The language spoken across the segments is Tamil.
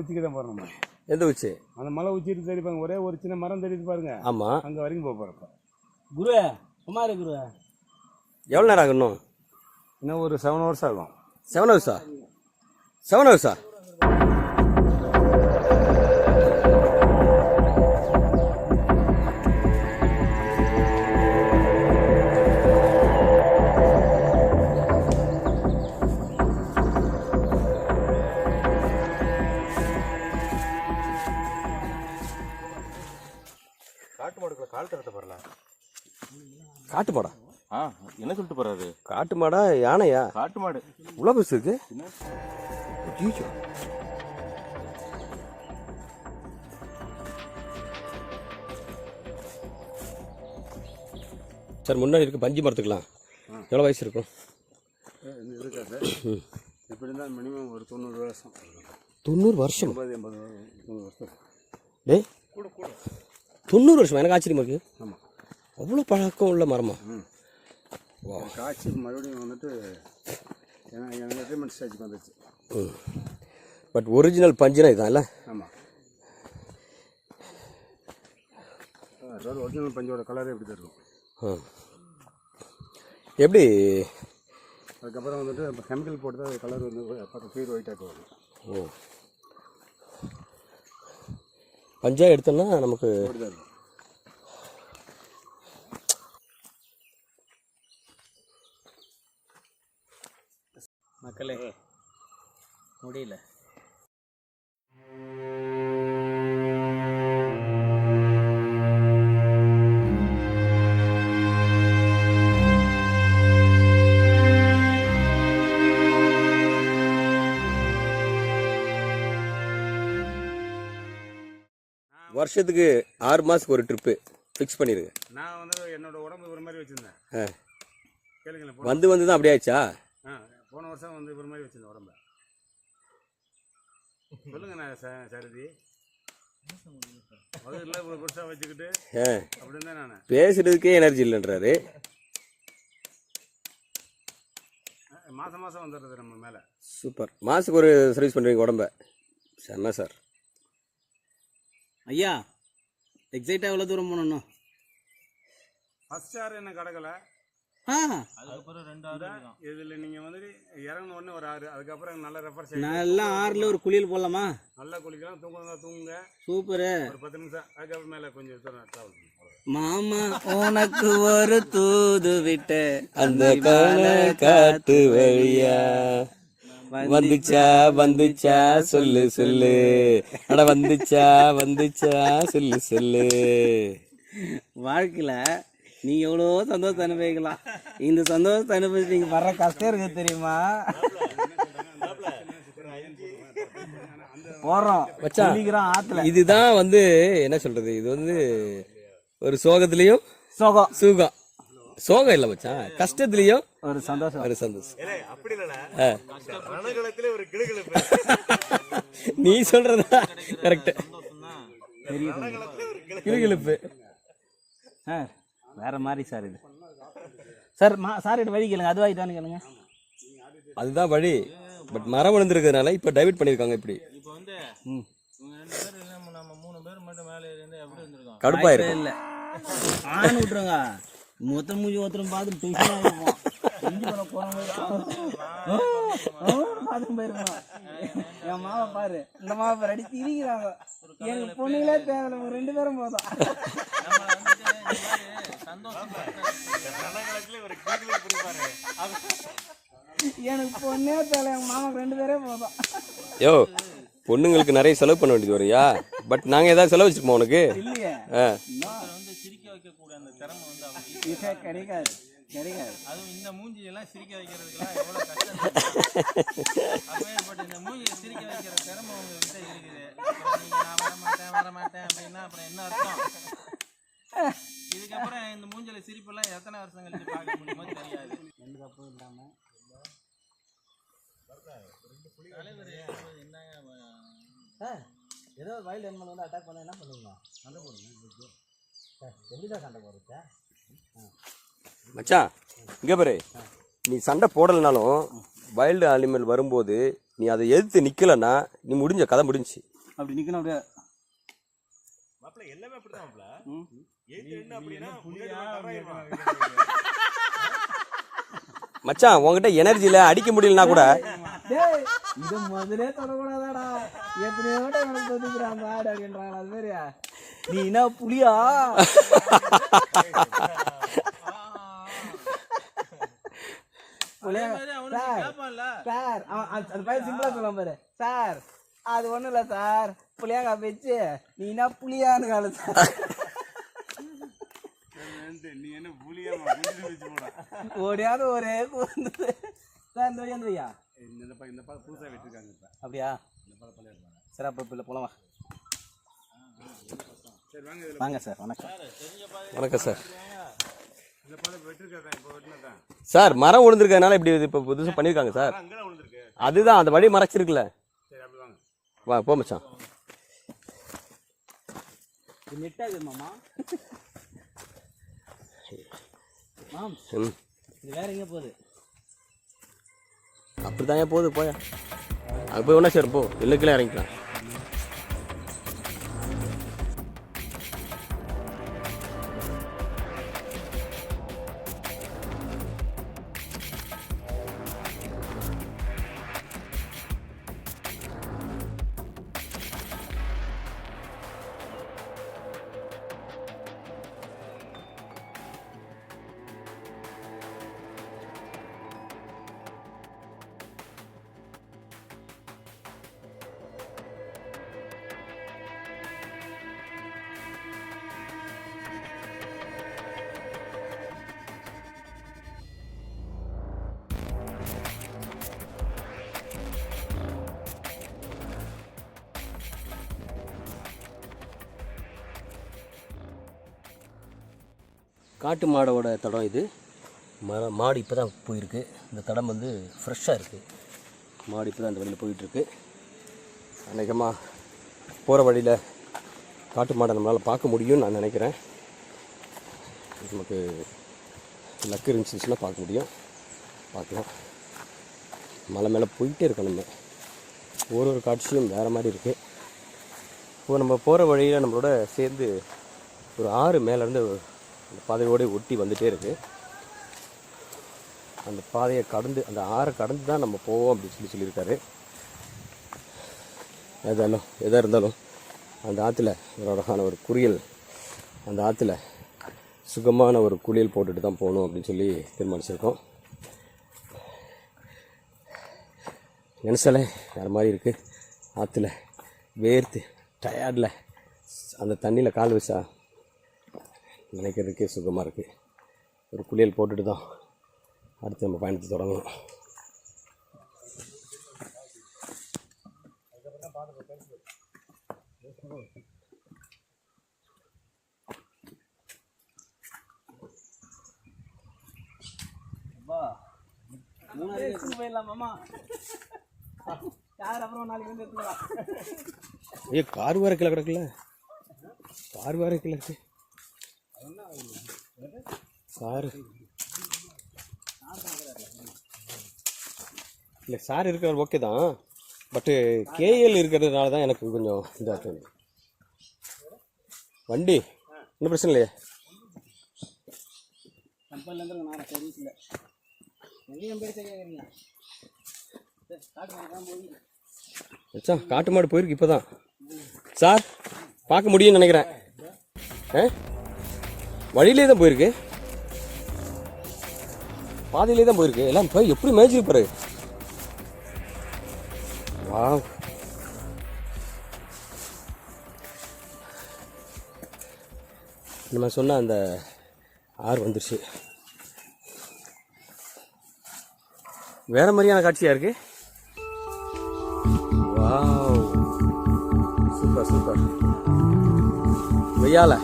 உச்சிக்கு தான் போகிறோம் நம்ம. எந்த உச்சி? அந்த மலை உச்சிட்டு தேடி பாருங்க ஒரே ஒரு சின்ன மரம் தெரியுது பாருங்க. ஆமாம் அங்கே வரைக்கும் போக போகிறப்ப குரு குமார குரு. எவ்வளோ நேரம் ஆகும் இன்னும்? இன்னும் ஒரு செவன் ஹவர்ஸ் ஆகும். செவன் ஹவர்ஸா செவன் ஹவர்ஸா காட்டு மாடா யானையா? காட்டு மாடு. இவ்வளோ பெருசு இருக்கு. சார் முன்னாடி இருக்க பஞ்சு மரத்துக்கலாம் எவ்வளோ வயசு இருக்கும்? எப்படி இருந்தால் மினிமம் ஒரு தொண்ணூறு வருஷம். தொண்ணூறு வருஷம்? எண்பது தொண்ணூறு வருஷம். டேய். தொண்ணூறு வருஷம்? எனக்கு ஆச்சரியமா இருக்கு. ஆமாம் அவ்வளோ பழக்கம் உள்ள மரமா? காய்ச்சி மறுபடியும் வந்துட்டு எனக்கு ரிட்டைர்மெண்ட் ஸ்டேஜுக்கு வந்துச்சு பட் ஒரிஜினல் பஞ்சுனா இதான் இல்லை? ஆமாம் அதாவது ஒரிஜினல் பஞ்சோட கலரே இப்படி தான் இருக்கும். எப்படி? அதுக்கப்புறம் வந்துட்டு இப்போ கெமிக்கல் போட்டு தான் கலர் வந்து பார்த்து பியூர் ஒயிட்டாக வரும் ஓ. பஞ்சா எடுத்தோன்னா நமக்கு அப்படி தான் இருக்கும். மக்களே முடியல. வருஷத்துக்கு ஆறு மாதத்துக்கு ஒரு ட்ரிப்பு ஃபிக்ஸ் பண்ணிடுங்க நான் வந்து என்னோட உடம்பு ஒரு மாதிரி வச்சுருந்தேன். ஆ. கேளுங்களேன் வந்து வந்து தான் அப்படியே ஆச்சா? போன வருஷம் வந்து ஒரு மாதிரி வச்சுருந்தேன் உடம்ப. சொல்லுங்க நான் ச சரிதி முதல்ல ஒரு பெருசாக வச்சுக்கிட்டு அப்படின்னு தான் நான். பேசுறதுக்கே எனர்ஜி இல்லைன்றாரு. மாதம் மாதம் வந்துடுறது நம்ம மேலே. சூப்பர். மாதத்துக்கு ஒரு சர்வீஸ் பண்ணுறீங்க உடம்ப. செம்ம சார் ஐயா எக்ஸைட்டாக எவ்வளோ தூரம் போகணும் ஃபஸ்ட் ஸ்டார் என்ன கடக்கலை. இதில் நீங்கள் வந்துட்டு இறங்கின உடனே ஒரு ஆறு. அதுக்கப்புறம் நல்ல ரெஃபர் நல்லா ஆறில் ஒரு குளியல் போடலாமா? நல்லா குளிக்கலாம். தூங்குறதா தூங்குங்க. சூப்பரு. ஒரு பத்து நிமிஷம். அதுக்கப்புறம் மேலே கொஞ்சம் மாமா உனக்கு ஒரு தூது விட்டு அந்த கால காத்து வழியா. வந்துச்சா வந்துச்சா சொல்லு சொல்லு. அட வந்துச்சா வந்துச்சா சொல்லு சொல்லு. வாழ்க்கையில் நீங்கள் எவ்வளோ சந்தோஷத்தை அனுபவிக்கலாம். இந்த சந்தோஷத்தை அனுபவிச்சு நீங்கள் வர்ற கஷ்டம் இருக்குது தெரியுமா? ஆற்றுல இதுதான் வந்து என்ன சொல்றது இது வந்து ஒரு சோகத்துலயும் சோகம். சுகம். சோகம் இல்ல மச்சான் கஷ்டத்துலயும் ஒரு சந்தோஷம். ஒரு சந்தோஷம். ஆ. நீ சொல்றதா கரெக்ட் கிளுகிழுப்பு சார் வேற மாதிரி சார் இது. சார் மா சார் வழி கேளுங்க. அது வாங்கிட்டான்னு கேளுங்க. அதுதான் வழி. பட் மரம் விழுந்திருக்கிறதுனால இப்ப டைவர்ட் பண்ணிருக்காங்க இப்படி. ம். கடுப்பா இருக்கும் இல்லை. ஆண் விட்டுருங்க. மொத்தம் மூஞ்சி ஒருத்தரும் பார்த்து போயிருக்கோம் என் மாவை பாரு இந்த மாவை பாரு அடி திரிக்கிறாங்க எனக்கு பொண்ணுங்களே தேவையில்ல ஒரு ரெண்டு பேரும் போதும். எனக்கு பொண்ணே தேவை என் மாமாக்கு ரெண்டு பேரே போதும். யோ பொண்ணுங்களுக்கு நிறைய செலவு பண்ண வேண்டியது வரையா? பட் நாங்க ஏதாவது செலவு வச்சுப்போம் உனக்கு? இல்லையே ஆ. வந்து சிரிக்க வைக்கக்கூடிய அந்த திறமை வந்து இது கிடைக்காது கிடைக்காது. அதுவும் இந்த மூஞ்சியெல்லாம் சிரிக்க வைக்கிறதுக்கெல்லாம் எவ்வளோ கஷ்டம் அப்பேற்பட்ட இந்த மூஞ்சியை சிரிக்க வைக்கிற திறமை உங்ககிட்ட இருக்குது. அப்புறம் நீங்க நான் வர மாட்டேன் வர மாட்டேன் அப்படின்னா அப்புறம் என்ன அர்த்தம்? இதுக்கப்புறம் இந்த மூஞ்சில சிரிப்பெல்லாம் எத்தனை வருஷம் கழிச்சு பார்க்க முடியுமோ தெரியாது. தலைவர் என்னங்க சார் ஏதோ வைல்ட் அனிமல் வந்து அட்டாக் பண்ண என்ன பண்ணுவீங்க? சண்டை போடுங்க மச்சான் இங்க பாரு. நீ சண்டை போடலைனாலும் வைல்டு அனிமல் வரும்போது நீ அதை எதிர்த்து நிக்கலன்னா நீ முடிஞ்ச கதை முடிஞ்சுச்சு. அப்படி நிக்கணும் அப்படியே. மாப்பிள்ள எல்லாமே அப்படிதான் மாப்பிள்ள ம். ஏத்து என்ன அப்படின்னா மச்சான் உங்ககிட்ட எனர்ஜியில் அடிக்க முடியலனா கூட. டேய் இது முதலே தொடக்கூடாதாடா. எத்தனையோ அந்த ஆடு அப்படின்றாங்க அது மாதிரியா நீ என்ன அவனுக்கு சார். அந்த- பையன் சிம்பிளா சொல்லுவான் பாரு. சார் அது ஒண்ணும் இல்ல சார். புளியாங்க வச்சு நீ என்ன புளியான்னு காலு சார் நீ என்ன புலியா ஓடியாவது ஒரே சார் இந்த வழியா இந்த இந்த பா இந்த பால் புதுசாக விட்டுருக்காங்க இப்போ. அப்படியா? சரி அப்போ இப்போ சரி வாங்க சார் வணக்கம். வணக்கம் சார். இந்த சார் மரம் விழுந்திருக்கறதுனால இப்படி இப்போ புதுசாக பண்ணியிருக்காங்க சார். அதுதான் அந்த வழி மறைச்சிருக்குல்ல. சரி அப்படி வாங்க. வா போ மச்சான். மாமா? இது வேற எங்க போகுது? அப்படி போகுது போயா. அது போய் ஒன்றா சார் போ. இல்லைக்கெல்லாம் இறங்கிக்கலாம். காட்டு மாடோட தடம் இது. மர மாடு இப்போ தான் போயிருக்கு. இந்த தடம் வந்து ஃப்ரெஷ்ஷாக இருக்குது மாடு இப்போ தான் இந்த வழியில் போயிட்டுருக்கு. அநேகமாக போகிற வழியில் காட்டு மாடை நம்மளால் பார்க்க முடியும்னு நான் நினைக்கிறேன். நமக்கு லக்கு இருந்துச்சுன்னா பார்க்க முடியும். பார்க்கலாம். மலை மேலே போயிட்டே இருக்கோம் நம்ம ஒரு ஒரு காட்சியும் வேறு மாதிரி இருக்குது இப்போ நம்ம போகிற வழியில் நம்மளோட சேர்ந்து ஒரு ஆறு மேலேருந்து அந்த பாதையோடு ஒட்டி வந்துகிட்டே இருக்குது அந்த பாதையை கடந்து அந்த ஆறை கடந்து தான் நம்ம போவோம் அப்படின்னு சொல்லி சொல்லியிருக்காரு. எதாலும் எதாக இருந்தாலும் அந்த ஆற்றுல ஒரு அழகான ஒரு குறியல் அந்த ஆற்றுல சுகமான ஒரு குளியல் போட்டுட்டு தான் போகணும் அப்படின்னு சொல்லி தீர்மானிச்சிருக்கோம். நினச்சாலே வேறு மாதிரி இருக்குது ஆற்றுல வேர்த்து டயர்டில் அந்த தண்ணியில் கால் வச்சா நினைக்கிறதுக்கே சுகமாக இருக்குது ஒரு குளியல் போட்டுட்டு தான் அடுத்து நம்ம பயணத்தை தொடங்கணும். யார் கார் வேற கிளை கிடக்குல்ல கார் வேற கிழக்கு இருக்கு. சார். இல்லை சார் இருக்கிற ஓகே தான். பட்டு கேஎல் இருக்கிறதுனால தான் எனக்கு கொஞ்சம் இதாக தோணும் வண்டி ஒன்றும் பிரச்சனை இல்லையே. கம்பெனில நான் சர்வீஸ் இல்லை எங்கேயும் பேர் சரியாகிறீங்க காட்டு மாடு போயிருக்கு இப்போ தான் சார் பார்க்க முடியும்னு நினைக்கிறேன். ஆ? வழியிலே தான் போயிருக்கு. பாதையிலே தான் போயிருக்கு. எல்லாம் போய் எப்படி மேய்ச்சிருக்கு பாரு. வா நம்ம சொன்ன அந்த ஆறு வந்துருச்சு. வேற மாதிரியான காட்சியா இருக்கு? வாவ் சூப்பர் சூப்பர் வெய்யால.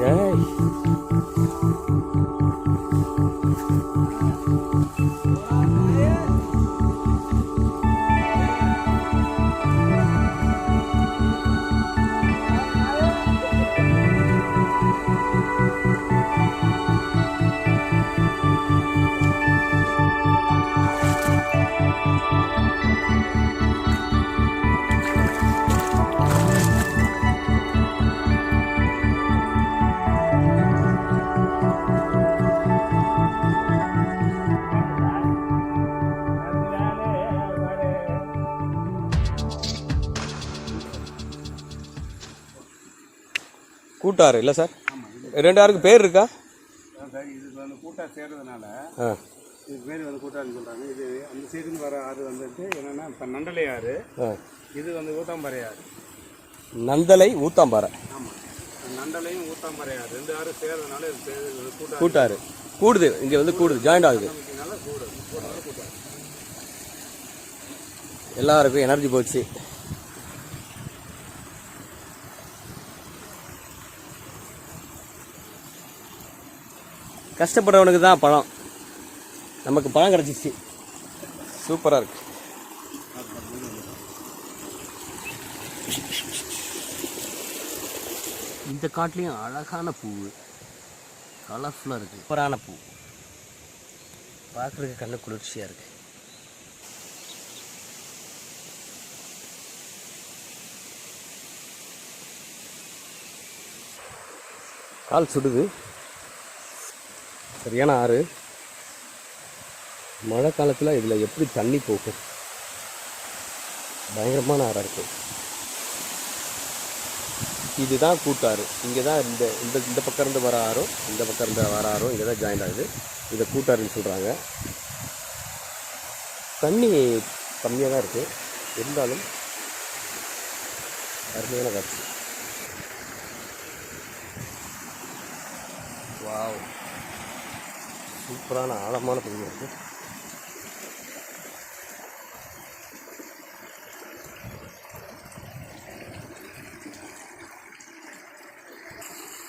guys. கூட்டாறு இல்லை சார்? ரெண்டு ஆறுக்கு பேர் இருக்கா? சார் இதுக்கு வந்து கூட்டா சேர்றதுனால இதுக்கு பேர் வந்து கூட்டான்னு சொல்கிறாங்க இது அந்த சைடுன்னு வர ஆறு வந்துட்டு என்னென்னா இப்போ நண்டலை ஆறு இது வந்து ஊத்தாம்பறை ஆறு. நந்தலை ஊத்தாம்பாறை ஆமாம் நண்டலையும் ஊத்தாம்பறை ஆறு ரெண்டு ஆறு சேர்றதுனால இது கூட்டாறு. கூடுது. இங்கே வந்து கூடுது. ஜாயிண்ட் ஆகுது. எல்லாருக்கும் எனர்ஜி போச்சு. கஷ்டப்படுறவனுக்கு தான் பழம் நமக்கு பழம் கிடச்சிச்சு. சூப்பராக இருக்கு. இந்த காட்டுலேயும் அழகான பூ கலர்ஃபுல்லாக இருக்குது சூப்பரான பூ. பார்க்குறதுக்கு கண்ணு குளிர்ச்சியாக இருக்குது கால் சுடுது. சரியான ஆறு. மழை காலத்தில் இதில் எப்படி தண்ணி போகும்? பயங்கரமான ஆறாக இருக்கும் இதுதான் கூட்டாறு. இங்கே தான் இந்த இந்த இந்த பக்கம் இருந்து வர ஆறும் இந்த பக்கம் இருந்து வர ஆறும் இங்கே தான் ஜாயின் ஆகுது. இதை கூட்டாறுன்னு சொல்கிறாங்க தண்ணி கம்மியாக தான் இருக்குது இருந்தாலும் அருமையான காட்சி வாவ். சூப்பரான ஆழமான பகுதி இருக்கு.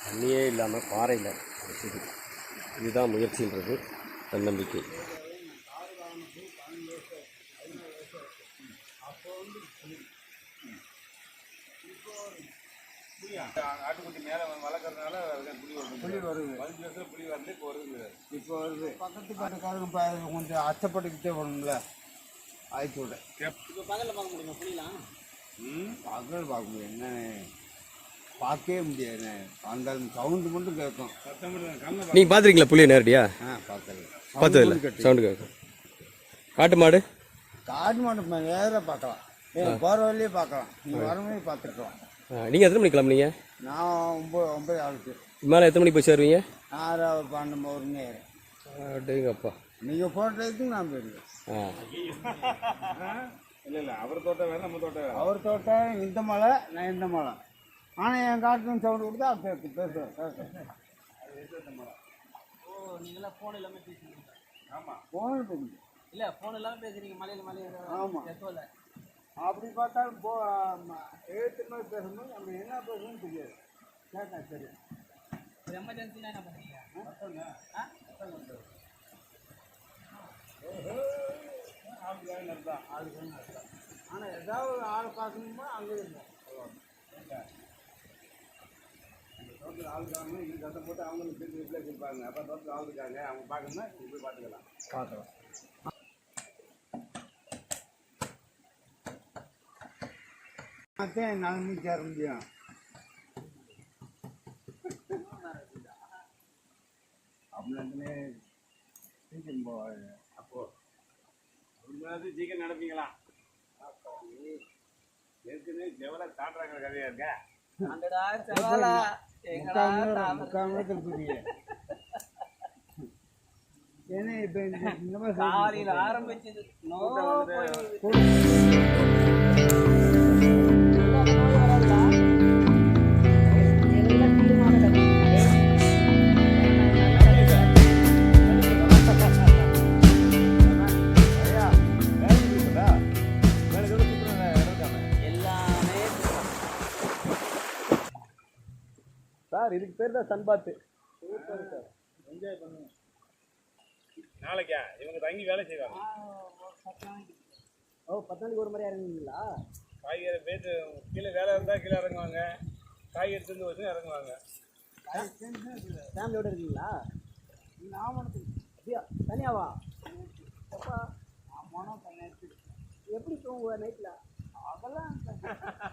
தண்ணியே இல்லாமல் பாறையில் வச்சுது இதுதான் முயற்சின்றது தன்னம்பிக்கை. ஆட்டுக்குட்டி மேலே வளர்க்குறதுனால புளி வருது. புளி வருது. பதினஞ்சு வருஷம் புளி வரல இப்போ வருது. இப்போ வருது. பக்கத்து இப்போ கொஞ்சம் அச்சப்பட்டுக்கிட்டே போகணும்ல ஆயிடுச்சு இப்போ பகலில் பார்க்க முடியுமா புரியலாம் ம்? பகல் பார்க்க முடியும் என்ன? பார்க்கவே முடியாது. அந்த சவுண்டு மட்டும் கேட்கும். சத்தம் கண்ணை நீங்கள் பார்த்துருக்கீங்களா புளியை நேரடியா? ஆ பார்க்கல பார்த்ததில்ல சவுண்டு கேட்கும். காட்டு மாடு? காட்டு மாட்டு நேராக பார்க்கலாம். போகிற வழியே பார்க்கலாம். நீ வரும்போது பார்த்துக்கலாம். நீங்கள் எத்தனை மணிக்கு கிளம்புனீங்க? நான் ஒம்பது ஒம்பது ஆளுக்கு மேலே எத்தனை மணிக்கு போய் சேருவீங்க? ஆறு பன்னெண்டு ஒரு நேரம் அப்படிங்கப்பா நீங்கள் போட்டதுக்கு நான் போயிருக்கேன் ஆ. இல்லை இல்லை அவர் தோட்டம் வேறு நம்ம தோட்டம் அவர் தோட்டம் இந்த மலை நான் இந்த மலை. ஆனால் என் காட்டுக்கு சவுண்டு கொடுத்தா பேசு பேசு பேசு ஓ நீங்களாம் ஃபோன் இல்லாமல் பேசுறீங்க போன தெரியும் இல்லை ஃபோன் இல்லாமல் பேசுறீங்க மலையில் மலையில். ஆமா. அப்படி பார்த்தாலும் போ எழுத்து மாதிரி பேசும்போது நம்ம என்ன பேசணும்னு தெரியாது. கேட்டேன் சரி. எமர்ஜென்சினா என்ன பண்ணுறீங்க ஆ ஆனால் ஏதாவது ஒரு ஆளை பார்க்கணுமா? அங்கே இருக்கும் தோட்டத்தில் ஆள் இருக்காங்க இது சத்தம் போட்டு அவங்களுக்கு திருப்பி ரிப்ளை கொடுப்பாங்க அப்போ தோட்டத்தில் ஆள் இருக்காங்க அவங்க பார்க்கணும்னா போய் பார்த்துக்கலாம் பார்க்கலாம் அதான் நான் சேர முடியும் அப்படின்னே சீக்கிரம் போவாங்க அப்போ. முன்னாடி சீக்கிரம் நடப்பீங்களா? ஏற்கனவே தாண்டுறாங்க கதையா இருக்க? அந்தடா செவாலா எங்கடா நேரத்தில் புரிய ஏன்னா இப்போ இந்த இந்த மாதிரி ஆரம்பிச்சது. நோ சார் இதுக்கு பேர் தான் சன்பாத்து. நாளைக்கா? இவங்க தங்கி வேலை செய்வாங்க. ஓ பத்து நாளைக்கு ஒரு மாதிரி இறங்குவீங்களா? காய்கறி போயிட்டு கீழே வேலை இருந்தால் கீழே இறங்குவாங்க. காய்கறி திருந்து வச்சு இறங்குவாங்க. ஃபேமிலியோட இருக்கீங்களா? அப்படியா? தனியாவா? அப்பா எப்படி தூங்குவ நைட்டில்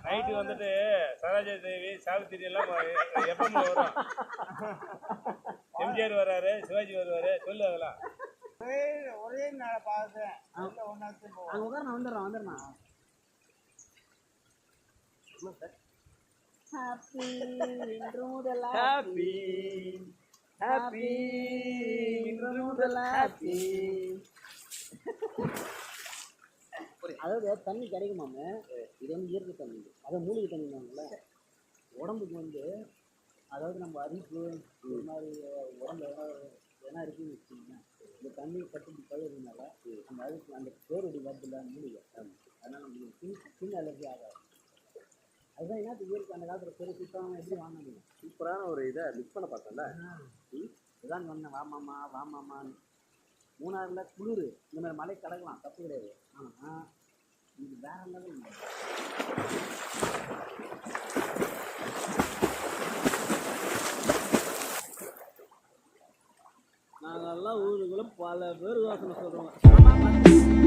நைட்டு வந்துட்டு சரோஜா தேவி சாவித்திரி எல்லாம் எப்போ வரும் எம்ஜிஆர் வராரு சிவாஜி வருவாரு சொல்லு அதெல்லாம். ஒரே நாளை பார்த்தேன் அங்கே உட்கார நான் வந்துடுறேன் வந்துடுறேன் ஹாப்பி இன்று முதல் ஹாப்பி ஹாப்பி இன்று முதல் ஹாப்பி அதாவது தண்ணி கிடைக்குமாம. இது வந்து இயற்கை தண்ணி. அதை மூலிகை தண்ணினாங்கல்ல உடம்புக்கு வந்து அதாவது நம்ம அரிப்பு இது மாதிரி உடம்புல எதனா- இருக்குன்னு வச்சுக்கோங்களேன். இந்த தண்ணி பட்டு பழகிறதுனால அந்த அரிப்பு அந்த பேரடி வருதுல மூலிகை. அதனால் நம்மளுக்கு ஸ்கின் ஸ்கின் அலர்ஜி ஆகாது. அதுதான் என்ன இயற்கை அந்த காலத்தில் பெரிய சுத்தம் எப்படி வாங்கினீங்க? சூப்பரான ஒரு இதை மிஸ் பண்ண பார்த்தேன்ல இதான் சொன்னேன் வாமாமா வாமாமான்னு. மூணாறுல குளிர். இந்த மாதிரி மலை கிடக்கலாம் தப்பு கிடையாது. ஆனால் இது வேற லெவல் நாங்கெல்லாம் ஊருக்குள்ள பல பேர் யோசனை சொல்கிறோம்